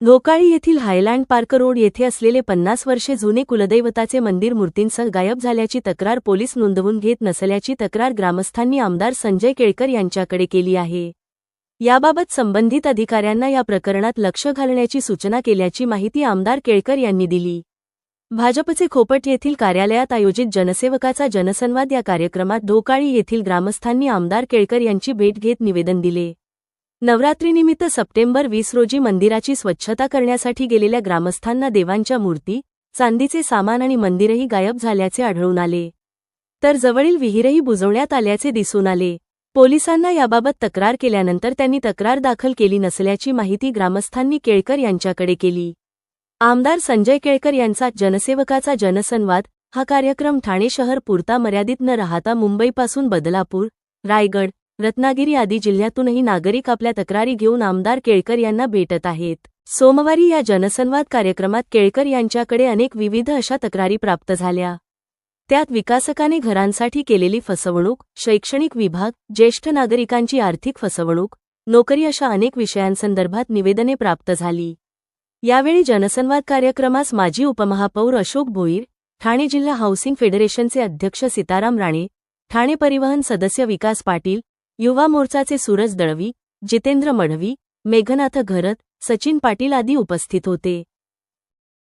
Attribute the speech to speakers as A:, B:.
A: लोकाळी येथील Highland park road येथे असलेले पन्नास वर्षे जुने कुलदैवताचे मंदिर मूर्तींसह गायब झाल्याची तक्रार पोलीस नोंदवून घेत नसल्याची तक्रार ग्रामस्थांनी आमदार संजय केळकर यांच्याकडे केली आहे. याबाबत संबंधित अधिकाऱ्यांना या प्रकरणात लक्ष घालण्याची सूचना केल्याची माहिती आमदार केळकर यांनी दिली. भाजपचे खोपट येथील कार्यालयात आयोजित जनसेवकाचा जनसंवाद या कार्यक्रमात ढोकाळी येथील ग्रामस्थांनी आमदार केळकर यांची भेट घेत निवेदन दिले. नवरात्रीनिमित्त सप्टेंबर वीस रोजी मंदिराची स्वच्छता करण्यासाठी गेलेल्या ग्रामस्थांना देवांच्या मूर्ती चांदीचे सामान आणि मंदिरही गायब झाल्याचे आढळून आले. तर जवळील विहीरही बुजवण्यात आल्याचे दिसून आले. पोलिसांना याबाबत तक्रार केल्यानंतर त्यांनी तक्रार दाखल केली नसल्याची माहिती ग्रामस्थांनी केळकर यांच्याकडे केली. आमदार संजय केळकर यांचा जनसेवकाचा जनसंवाद हा कार्यक्रम ठाणे शहर पुरता मर्यादित न राहता मुंबईपासून बदलापूर रायगड रत्नागिरी आदी जिल्ह्यातूनही नागरिक आपल्या तक्रारी घेऊन आमदार केळकर यांना भेटत आहेत. सोमवारी या जनसंवाद कार्यक्रमात केळकर यांच्याकडे अनेक विविध अशा तक्रारी प्राप्त झाल्या. त्यात विकासकाने घरांसाठी केलेली फसवणूक शैक्षणिक विभाग ज्येष्ठ नागरिकांची आर्थिक फसवणूक नोकरी अशा अनेक विषयांसंदर्भात निवेदने प्राप्त झाली. यावेळी जनसंवाद कार्यक्रमास माजी उपमहापौर अशोक भोईर ठाणे जिल्हा हाऊसिंग फेडरेशनचे अध्यक्ष सीताराम राणे ठाणे परिवहन सदस्य विकास पाटील युवा मोर्चाचे सूरज दळवी जितेंद्र मढवी मेघनाथ घरत सचिन पाटील आदी उपस्थित होते.